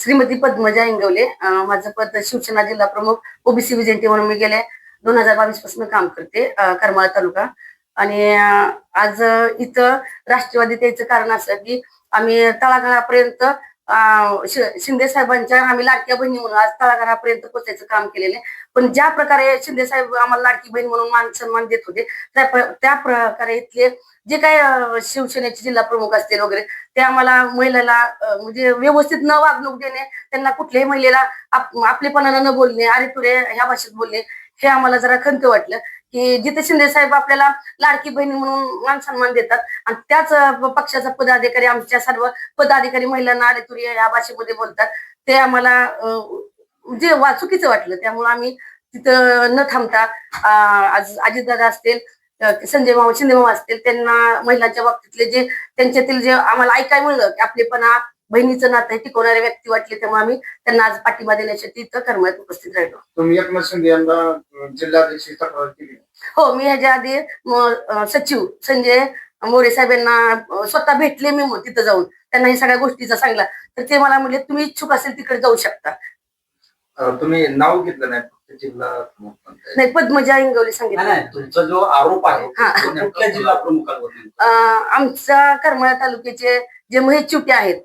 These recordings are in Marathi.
श्रीमती पद्मजा इंगवले. माझं पद शिवसेना जिल्हा प्रमुख ओबीसी विजयंती म्हणून मी गेले. दोन हजार बावीसपासून काम करते करमाळा तालुका. आणि आज इथं राष्ट्रवादी त्याचं कारण असं की आम्ही तळागाळापर्यंत शिंदे साहेबांच्या आम्ही लाडक्या बहिणी म्हणून आज तळागाळापर्यंत पोहोचायचं काम केलेलं आहे. पण ज्या प्रकारे शिंदे साहेब आम्हाला लाडकी बहीण म्हणून मान सन्मान देत होते त्या त्या प्रकारे इथले जे काही शिवसेनेचे जिल्हा प्रमुख असतील वगैरे ते आम्हाला महिलेला म्हणजे व्यवस्थित न वागणूक देणे त्यांना कुठल्याही महिलेला आपलेपणाला न बोलणे अरे तुरे ह्या भाषेत बोलणे हे आम्हाला जरा खंत वाटलं की जिथे शिंदे साहेब आपल्याला लाडकी बहिणी म्हणून मान सन्मान देतात आणि त्याच पक्षाचा पदाधिकारी आमच्या सर्व पदाधिकारी महिलांना अरे तुरे या भाषेमध्ये बोलतात. ते आम्हाला जे वा- चुकीचं वाटलं. त्यामुळे आम्ही तिथं न थांबता आज अजितदादा असतील संजय मामा शिंदे मामा असतील त्यांना महिलांच्या बाबतीतले जे त्यांच्यातील जे आम्हाला ऐकायला मिळलं की आपलेपणा बहिणीचं नातं हे टिकवणारे व्यक्ती वाटले त्यामुळे आम्ही त्यांना आज पाठिंबा देण्यासाठी इथं कर्मात उपस्थित राहिलो. तुम्ही एकनाथ शिंदे यांना अं, जिल्हाध्यक्ष तक्रार केली. हो मी ह्याच्या आधी सचिव संजय मोरे साहेब यांना स्वतः भेटले मी मग तिथं जाऊन. त्यांना हे सगळ्या गोष्टीचा सांगला. तर ते मला म्हणले तुम्ही इच्छुक असेल तिकडे जाऊ शकता. तुम्ही नाव घेतलं नाही फक्त जिल्हा. नाही पद्मजा इंगवली सांगितलं. नाही, तुमचा जो आरोप आहे हा. जिल्हा प्रमुखांवर आमच्या करमाळा तालुक्याचे जे महेश चिवटे आहेत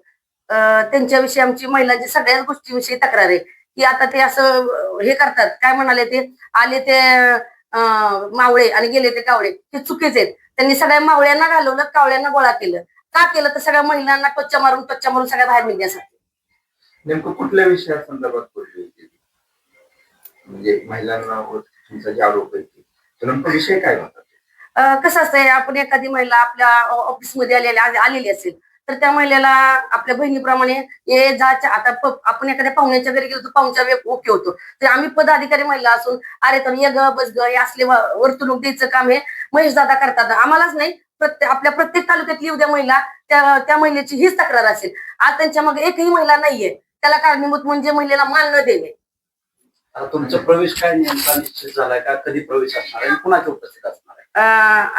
त्यांच्याविषयी आमची महिलांची सगळ्याच गोष्टीविषयी तक्रार आहे की आता ते असं हे करतात. काय म्हणाले ते? आले ते मावळे आणि गेले ते कावळे. हे चुकीचे आहेत. त्यांनी सगळ्या मावळ्यांना घालवलं कावळ्यांना गोळा केलं. का केलं? तर सगळ्या महिलांना टोच्चा मारून टोच्चा मारून सगळ्या बाहेर निघण्यासाठी. नेमकं कुठल्या विषयासंदर्भात बोलली होती? ती? म्हणजे तुमचा ते. नेमकं विषय काय होता? ते? कसं असतंय? आपण एखादी महिला आपल्या ऑफिसमध्ये आलेली आलेली असेल. तर त्या महिलेला आपल्या बहिणीप्रमाणे ये जाच्या आता आपण एखाद्या पाहुण्याच्या घरी गेलो तर पाहुणच्या ओके होतो. तर आम्ही पदाधिकारी महिला असून अरे तर ये ग बस ग हे असले वर्तणूक द्यायचं काम हे महेश दादा करतात. आम्हालाच नाही प्रत्येक आपल्या प्रत्येक तालुक्यातली उद्या महिला त्या त्या महिलेची हीच तक्रार असेल. आज त्यांच्या मग एकही महिला नाहीये. त्याला कारणीभूत म्हणजे महिलेला मान न देणे. तुमचा प्रवेश काय नेमका निश्चित झालाय का? कधी प्रवेश असणार आहे आणि कुणाच्या उपस्थित असणार आहे?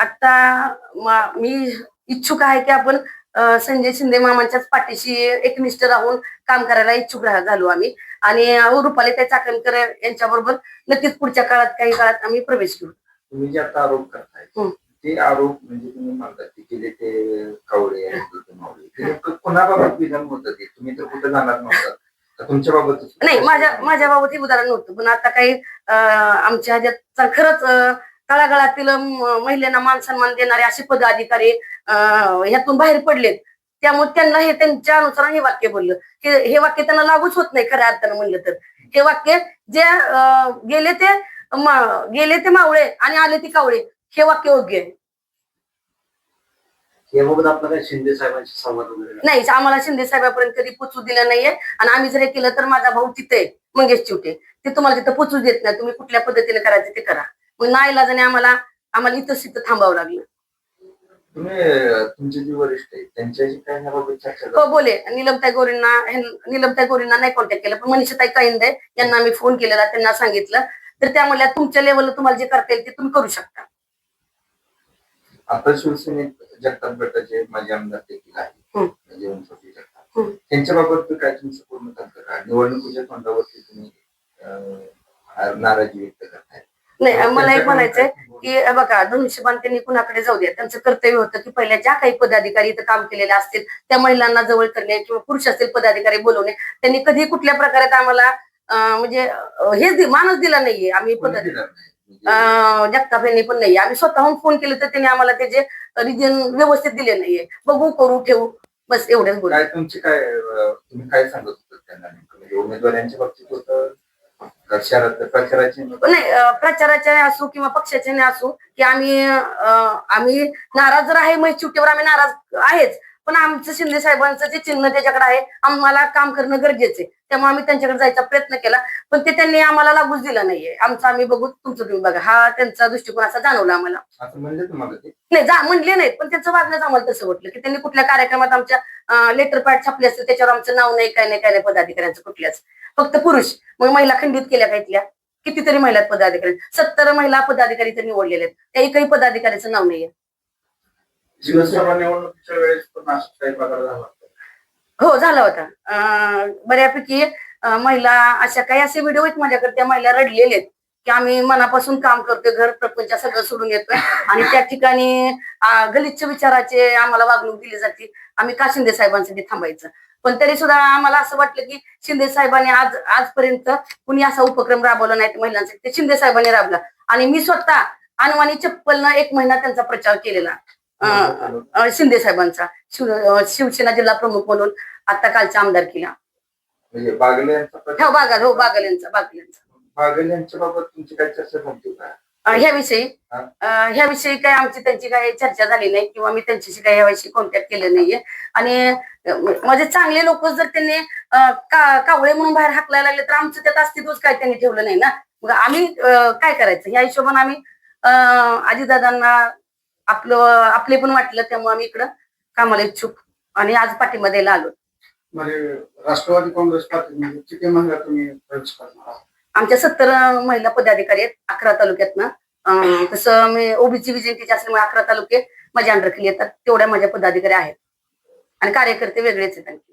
आता म- इच्छुक आहे की आपण संजय शिंदे मामांच्याच पाठीशी एकनिष्ठ राहून काम करायला इच्छुक झालो आम्ही. आणि रुपाली त्या चाकणकर यांच्याबरोबर नक्कीच पुढच्या काळात काही काळात आम्ही प्रवेश घेऊ. तुम्ही जे आता आरोप करताय. ते आरोप म्हणजे तुम्ही म्हणतात की गेले ते कावळे कोणाबाबत विधान होतं ते? तुम्ही तर कुठे जाणार नव्हता. तुमच्या बाबत नाही माझ्या माझ्या बाबत हे उदाहरण नव्हतं. पण आता काही आमच्या ह्याच्यात खरंच तळागाळातील महिलांना मान सन्मान देणारे असे पदाधिकारी अं, ह्यातून बाहेर पडलेत. त्यामुळे त्यांना हे त्यांच्या अनुसार हे वाक्य बोललं. हे हे वाक्य त्यांना लागूच होत नाही खऱ्या अर्थानं म्हणलं तर. हे वाक्य जे गेले ते गेले ते मावळे आणि आले ते कावळे. हे वाक्य योग्य आहे. याबाबत आपला काय शिंदे साहेबांशी संवाद वगैरे नाही? नाही आम्हाला शिंदे साहेबापर्यंत कधी पोचू दिलं नाहीये. आणि आम्ही जर हे केलं तर माझा भाऊ तिथे मंगेश चिवटे. ते तुम्हाला तिथं पोचू देत नाही. तुम्ही कुठल्या पद्धतीने करायचं ते करा. मग नाईलाजाने आम्हाला आम्हाला इथं थांबावं लागलं. तुम्ही तुमचे जे वरिष्ठ आहेत त्यांच्याशी काय याबाबत चर्चा हो झाली? बोले. निलमताई गोरींना ह्यां- निलमताई गोरींना नाही कॉन्टॅक्ट केला पण मनीषाताई काइंदे यांना मी फोन केलेला त्यांना सांगितलं. तर त्या म्हणल्या तुमच्या लेवलला तुम्हाला जे करता येईल ते तुम्ही करू शकता. आता शिवसेनेत जगताप गटाचे माजी आमदार देखील आहे हं. जीवनसाथी जगताप. त्यांच्याबाबत काय तुमचं पूर्ण तंत्र निवडणुकीच्या तोंडावरती तुम्ही अं, नाराजी व्यक्त करताय. नाही मला एक म्हणायचंय की बघा धनुष्यबाण त्यांनी कुणाकडे जाऊ द्या. त्यांचं कर्तव्य होतं की पहिल्या ज्या काही पदाधिकारी इथं काम केलेले असतील त्या महिलांना जवळ करणे किंवा पुरुष असतील पदाधिकारी बोलवणे त्यांनी कधी कुठल्या प्रकारे आम्हाला म्हणजे हेच मानच दिला नाहीये. आम्ही यांनी पण नाही आम्ही स्वतःहून फोन केले तर त्यांनी आम्हाला त्याचे रिजन व्यवस्थित दिले नाहीये. बघू करू ठेवू. बस एवढेच बोल. काय तुमची काय तुम्ही काय सांगत होता त्यांना म्हणजे उमेदवारांच्या बाबतीत होतं? प्रचाराची नाही. अं, प्रचाराचे असो किंवा पक्षाचे नाही असो की आम्ही अं, आम्ही नाराज जर आहे मग शेवटीवर आम्ही नाराज आहेच. पण आमचं शिंदे साहेबांचं जे चिन्ह त्याच्याकडे आहे आम्हाला काम करणं गरजेचं आहे. त्यामुळे आम्ही त्यांच्याकडे जायचा प्रयत्न केला पण ते त्यांनी आम्हाला लागूच दिला नाहीये. आमचं आम्ही बघू तुमचं तुम्ही बघा. हा त्यांचा दृष्टिकोन असा जाणवला आम्हाला. नाही जा म्हणले नाहीत पण त्यांचं वागणंच आम्हाला तसं वाटलं की त्यांनी कुठल्या कार्यक्रमात आमच्या लेटर पॅड छापले असतील त्याच्यावर आमचं नाव नाही काय नाही काय नाही पदाधिकाऱ्यांचं कुठल्याच. फक्त पुरुष. मग महिला खंडित केल्या का इथल्या? कितीतरी महिला पदाधिकारी. सत्तर महिला पदाधिकारी तर निवडलेले आहेत. त्या एकही पदाधिकाऱ्याचं नाव नाहीये. निवडणुकीच्या वेळेस पण असं काही प्रकार झाला हो झाला होता. अं, बऱ्यापैकी अं, महिला अशा काही असे व्हिडिओ आहेत माझ्याकडे त्या महिला रडलेले आहेत. की आम्ही मनापासून काम करतोय घर प्रपंच सगळं सोडून येतोय. आणि त्या ठिकाणी अं, गलिच्छ विचाराचे आम्हाला वागणूक दिली जाते. आम्ही का शिंदे साहेबांसाठी थांबायचं? पण तरी सुद्धा आम्हाला असं वाटलं की शिंदे साहेबांनी आज आजपर्यंत कुणी असा उपक्रम राबवला नाही महिलांसाठी. ते शिंदे साहेबांनी राबला आणि मी स्वतः अनवाणी चप्पलनं एक महिना त्यांचा प्रचार केलेला. शिंदे साहेबांचा. शिव शिवसेना जिल्हा प्रमुख म्हणून आता कालच्या आमदार केला. म्हणजे बागले हो बागल हो बागल यांचा बागल यांचा. बागले यांच्या बाबत तुमची काय चर्चा का? अं, ह्याविषयी ह्याविषयी काय आमची त्यांची काही चर्चा झाली नाही किंवा मी त्यांच्याशी काही ह्याविषयी कॉन्टॅक्ट केलं नाहीये. आणि म्हणजे चांगले लोक जर त्यांनी कावळे म्हणून बाहेर हाकलायला लागले तर आमचं त्यात अस्तित्वच काय त्यांनी ठेवलं नाही ना? मग आम्ही काय करायचं? ह्या हिशोबाने आम्ही अं, अजितदादांना आपलं आपले पण वाटलं त्यामुळे आम्ही इकडं कामाला इच्छुक आणि आज पाठीमध्ये द्यायला आलो म्हणजे राष्ट्रवादी काँग्रेस पार्टीमध्ये किती महिला तुम्ही प्रवेश करणार आहात? आमच्या सत्तर महिला पदाधिकारी आहेत अकरा तालुक्यातनं अं, तसं मी ओबीसी विजयंतीचे असल्यामुळे अकरा तालुके माझ्या अंडरखाली येतात तेवढ्या माझ्या पदाधिकारी आहेत आणि कार्यकर्ते वेगळेच आहेत आणखी.